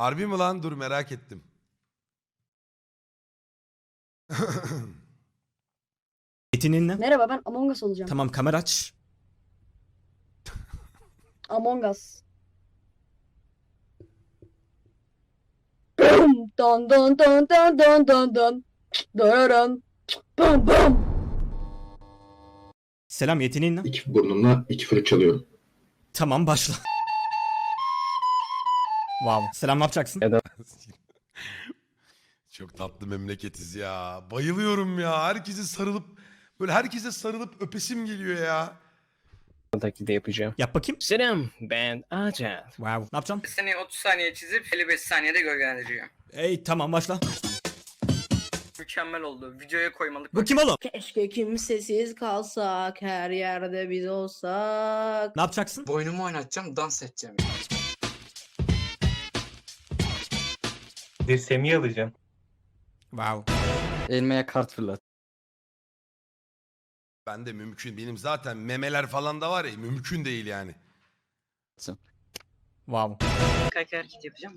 Harbi mi lan? Dur merak ettim. Yeteneğin ne? Merhaba ben Among Us olacağım. Tamam kamera aç. Among Us. Bum, Don don don don don don don. Dararan. Bam bam. Selam yeteneğin ne? İki burnumla iki flüt çalıyorum. Tamam başla. Wow. Selam ne yapacaksın? Çok tatlı memleketiz ya. Bayılıyorum ya. Herkese sarılıp böyle herkese sarılıp öpesim geliyor ya. taklidi yapacağım. Yap bakayım. Selam ben Acan. Wow. Ne yapacaksın? Seni 30 saniye çizip 55 saniyede gölgelendiriyor. Ey tamam başla. Mükemmel oldu. Videoya koymalık. Bu kim oğlum? Keşke kimsesiz kalsak, her yerde biz olsak. Ne yapacaksın? Boynumu oynatacağım, dans edeceğim. Bir Semih alacağım. Wow. Elmeye kart fırlat. Ben de mümkün. Benim zaten memeler falan da var ya mümkün değil yani. Wow. Kaç hareket yapacağım.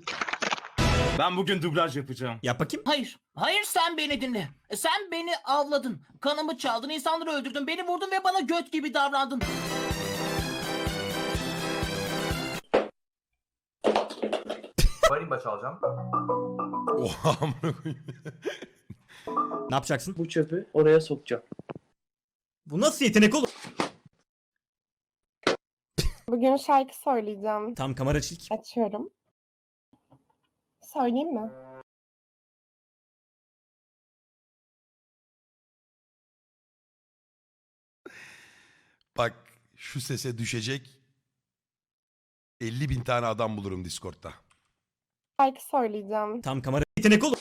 Ben bugün dublaj yapacağım. Yap bakayım. Hayır. Hayır sen beni dinle. E, Sen beni avladın. Kanımı çaldın, insanları öldürdün, beni vurdun ve bana göt gibi davrandın. Marimba çalacağım. Oha amına koyayım. Ne yapacaksın? Bu çöpü oraya sokacağım. Bu nasıl yetenek oğlum? Bugün şarkı söyleyeceğim. Tamam kamera aç ilk. Açıyorum. Söyleyeyim mi? Bak şu sese düşecek 50 bin tane adam bulurum Discord'da. Şarkı söyleyeceğim. Tamam kamera yetenek oğlum.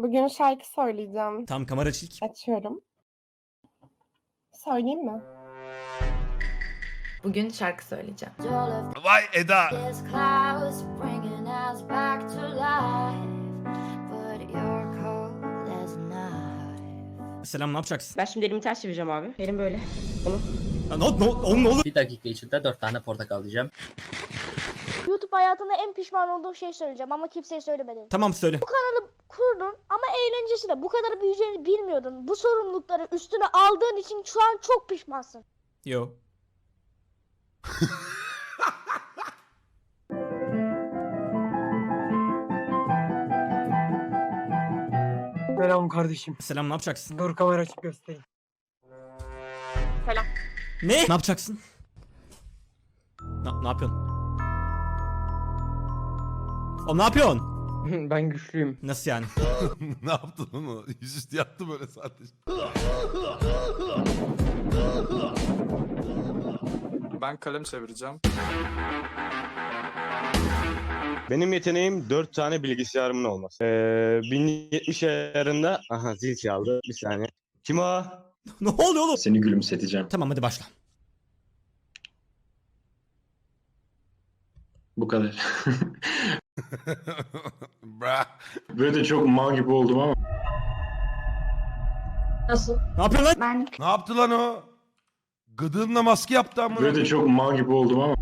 Bugün şarkı söyleyeceğim. Tamam kamera ilk. Açıyorum. Söyleyeyim mi? Bugün şarkı söyleyeceğim. Vay Eda. Selam ne yapacaksın? Ben şimdi elimi ters çevireceğim abi. Elim böyle. Ya, ne, ne, oğlum ne olur? Bir dakika içinde dört tane portakal diyeceğim. YouTube hayatında en pişman olduğum şey söyleyeceğim ama kimseye söylemedim. Tamam söyle. Kurdun ama eğlencesi de bu kadar büyüyeceğini bilmiyordun. Bu sorumlulukları üstüne aldığın için şu an çok pişmansın. Yo. Selam kardeşim. Selam ne yapacaksın? Dur kamera açıp göstereyim. Ne? Ne yapacaksın? Ne, ne yapıyorsun? O ne yapıyorsun? ben güçlüyüm. Nasıl yani? ne yaptın onu? Yüzüstü yattı böyle sadece. Ben kalem çevireceğim. Benim yeteneğim 4 tane bilgisayarımın olması. Ee, 1070 ayarında... Aha zil çaldı. Bir saniye. Kim o? ne oluyor oğlum? Seni gülümseteceğim. Tamam hadi başla. Bu kadar. Bra. Böyle de çok mal gibi oldum ama. Nasıl? Ne yapıyorsun lan? Ben Ne yaptı lan o? Gıdığımla maske yaptı amına. Böyle de çok mal gibi oldum ama.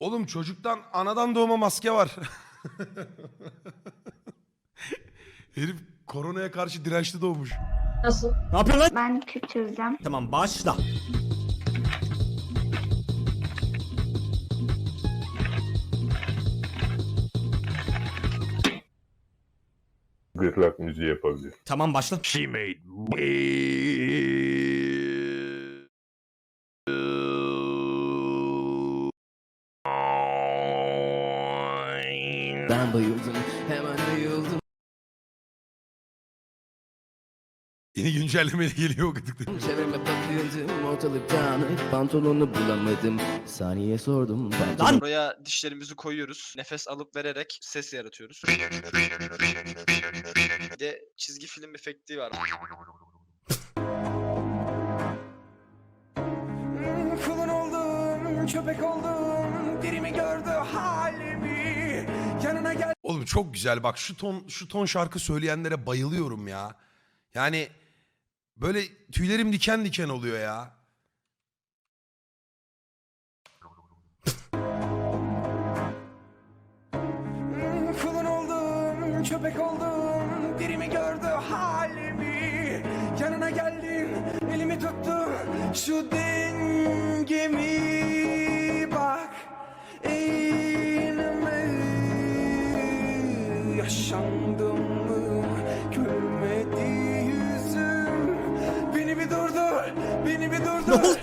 Oğlum çocuktan anadan doğma maske var. Herif koronaya karşı dirençli doğmuş. Nasıl? Ne yapıyorsun lan? ben Kürt çözeceğim. Tamam başla. Gırlak müziği yapabilir. Tamam başla. She made Ben bayıldım. Yeni güncellemeyle geliyor o gıdıklı. Çevreme bakıyordum. Ortalık dağınık. Pantolonu bulamadım. Saniye sordum. Lan! Buraya dişlerimizi koyuyoruz. Nefes alıp vererek ses yaratıyoruz. Bir de çizgi film efekti var. Kulun oldum, köpek oldum, birimi gördü halimi. Yanına gel. Oğlum çok güzel bak şu ton şu ton şarkı söyleyenlere bayılıyorum ya. Yani Böyle tüylerim diken diken oluyor ya. Kulun oldum, köpek oldum. Biri gördü halimi? Yanına geldim, elimi tuttu. Şu dengemi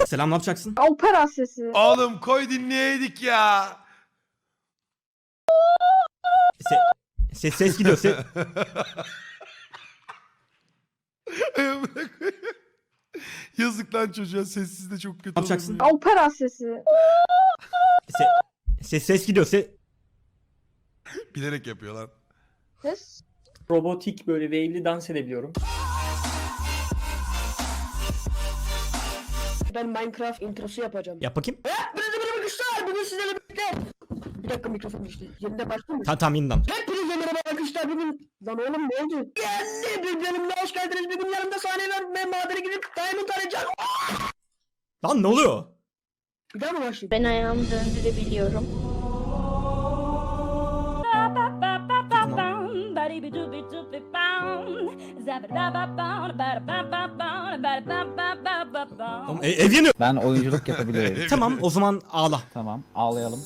Selam ne yapacaksın? Opera sesi. Oğlum koy dinleyeydik ya. Se ses ses gidiyor. Se Yazık lan çocuğa sessiz de çok kötü Ne yapacaksın? oluyor. Opera sesi. se ses ses gidiyor. Se Bilerek yapıyor lan. Ses. Robotik böyle wave'li dans edebiliyorum. Ben Minecraft introsu yapacağım. yap bakayım. Hepinize merhaba arkadaşlar. Bugün sizlerle birlikte. Bir dakika mikrofon düştü. Yerinde başlıyor mu? Tamam tamam yeniden. Hepinize merhaba arkadaşlar. Bugün... Lan oğlum ne oldu? Geldi. Bir bölümde hoş geldiniz. Bugün yanımda sahne var. Ben madene gidip Diamond arayacağım. Lan ne oluyor? Bir daha mı başlayayım? Ben ayağımı döndürebiliyorum. Oğlum, e- ev yanıyor. Ben oyunculuk yapabiliyorum. Tamam o zaman ağla. tamam ağlayalım.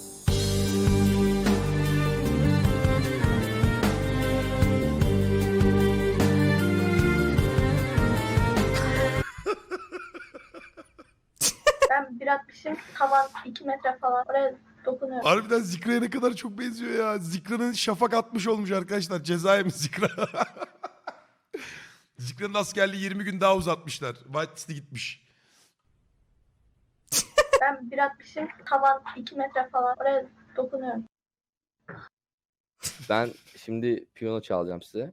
Ben bir atmışım tavan 2 metre falan oraya dokunuyorum. Harbiden Zikra'ya ne kadar çok benziyor ya. Zikra'nın şafak atmış olmuş arkadaşlar. Cezaya mı Zikra? Zikra'nın askerliği 20 gün daha uzatmışlar. Whitelist'e gitmiş. Ben bir atmışım tavan 2 metre falan oraya dokunuyorum. Ben şimdi piyano çalacağım size.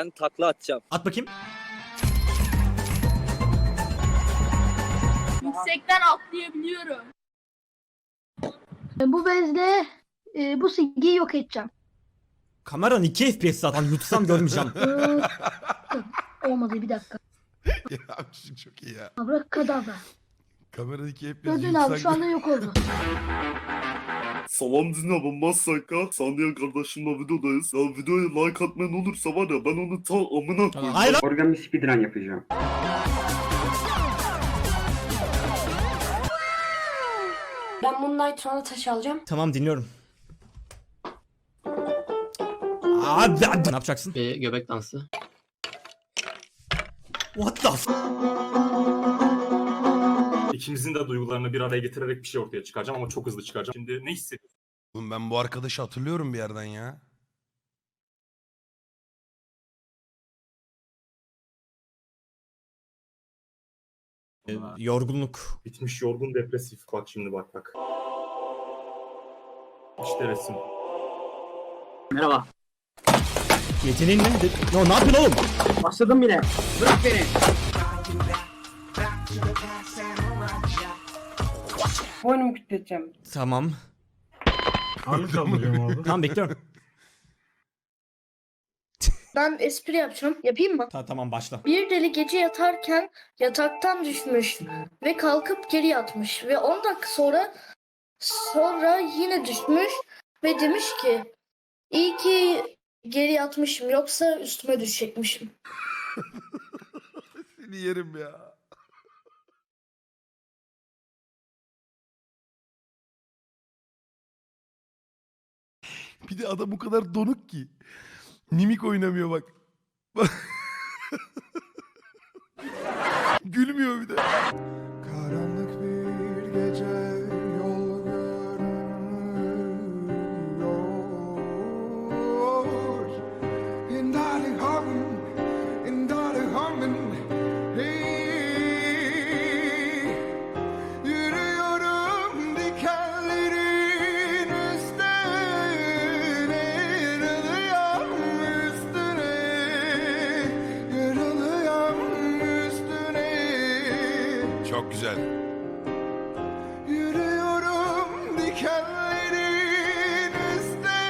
Ben takla atacağım. At bakayım. Yüksekten atlayabiliyorum. Bu bezle bu silgiyi yok edeceğim. Kameran 2 FPS zaten yutsam görmeyeceğim. Olmadı bir dakika. ya çok iyi ya. Abra kadavra. Kameradaki hep Gördün abi şu anda yok oldu. Salam dinle ben Saka. Sandiye kardeşimle videodayız. Ya videoya like atmayan olursa var ya ben onu ta amına koyayım. Hayır lan. Organ bir speedrun yapacağım. Ben Moonlight sonra taş alacağım. Tamam dinliyorum. Abi, abi. Ne yapacaksın? göbek dansı. What the f- İkimizin de duygularını bir araya getirerek bir şey ortaya çıkaracağım ama çok hızlı çıkaracağım. Şimdi ne hissediyorsun? Oğlum ben bu arkadaşı hatırlıyorum bir yerden ya. Yorgunluk. Bitmiş yorgun depresif. Bak şimdi bak bak. İşte resim. Merhaba. Yeteneğin ne? No, ne yapıyorsun oğlum? Başladım bile. Bırak beni. Boynumu kütleteceğim. Tamam. Hangi kaldıracağım abi? Tamam bekliyorum. Ben espri yapacağım. Yapayım mı? Ta tamam başla. Bir deli gece yatarken yataktan düşmüş ve kalkıp geri yatmış ve 10 dakika sonra sonra yine düşmüş ve demiş ki iyi ki geri yatmışım yoksa üstüme düşecekmişim. Seni yerim ya. Bir de adam o kadar donuk ki. Mimik oynamıyor bak. Gülmüyor bir de. Karanlık güzel. Yürüyorum dikenlerin üstüne,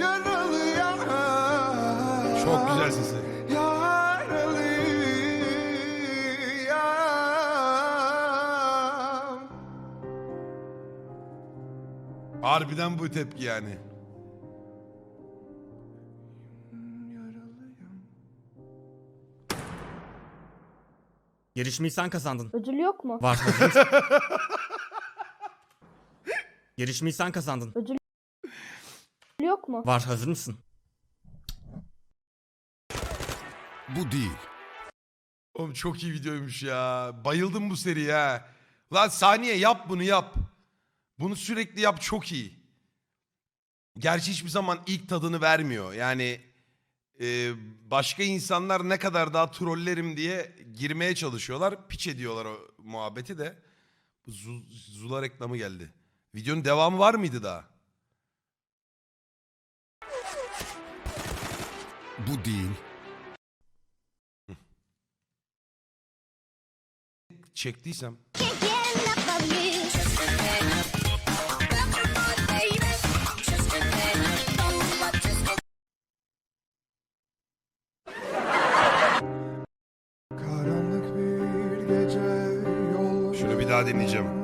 yaralı Çok güzel sesi. Harbiden bu tepki yani. Yarışmayı sen kazandın. Ödül yok mu? Var? Yarışmayı sen kazandın. Ödül yok mu? Var hazır mısın? Bu değil. Oğlum çok iyi videoymuş ya. Bayıldım bu seriye ha. Lan saniye yap bunu yap. Bunu sürekli yap çok iyi. Gerçi hiçbir zaman ilk tadını vermiyor. Yani e, başka insanlar ne kadar daha trollerim diye girmeye çalışıyorlar. Piç ediyorlar o muhabbeti de. Bu Zu- Zula reklamı geldi. Videonun devamı var mıydı daha? Bu değil. Çektiysem. Daha dinleyeceğim.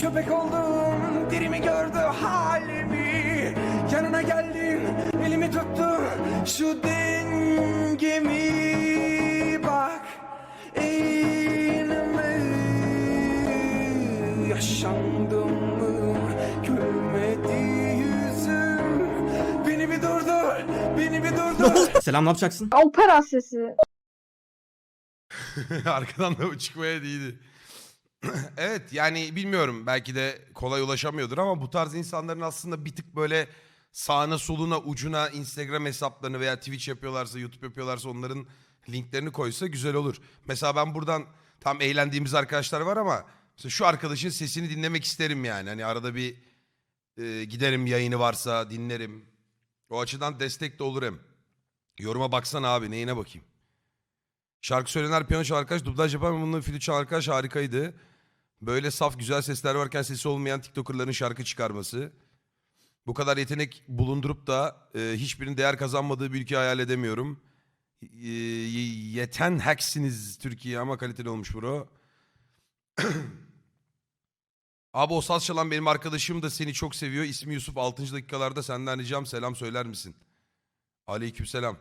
Köpek oldum Dirimi gördü halimi Yanına geldim, elimi tuttu Şu dengemi bak Eğilme Yaşandım mı Gülmedi yüzüm Beni bir durdur, beni bir durdur Selam ne yapacaksın? Opera sesi. Arkadan da bu çıkmaya değildi. evet yani bilmiyorum belki de kolay ulaşamıyordur ama bu tarz insanların aslında bir tık böyle sağına soluna ucuna Instagram hesaplarını veya Twitch yapıyorlarsa YouTube yapıyorlarsa onların linklerini koysa güzel olur. Mesela ben buradan tam eğlendiğimiz arkadaşlar var ama mesela şu arkadaşın sesini dinlemek isterim yani. Hani arada bir e, giderim yayını varsa dinlerim. O açıdan destek de olur hem. Yoruma baksana abi neyine bakayım. Şarkı söyleyen piyano çalan arkadaş, dublaj yapan ve bunun flüt çalan arkadaş harikaydı. Böyle saf güzel sesler varken sesi olmayan TikToker'ların şarkı çıkarması. Bu kadar yetenek bulundurup da e, hiçbirinin değer kazanmadığı bir ülke hayal edemiyorum. E, yeten hacksiniz Türkiye ama kaliteli olmuş bro. Abi o saz çalan benim arkadaşım da seni çok seviyor. İsmi Yusuf 6. dakikalarda senden ricam selam söyler misin? Aleykümselam.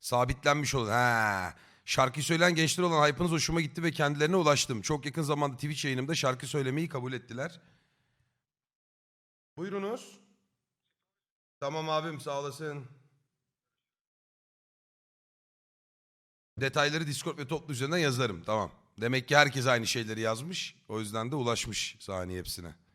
Sabitlenmiş olun. Ha. Şarkı söyleyen gençler olan hype'ınız hoşuma gitti ve kendilerine ulaştım. Çok yakın zamanda Twitch yayınımda şarkı söylemeyi kabul ettiler. Buyurunuz. Tamam abim sağ olasın. Detayları Discord ve toplu üzerinden yazarım. Tamam. Demek ki herkes aynı şeyleri yazmış. O yüzden de ulaşmış saniye hepsine.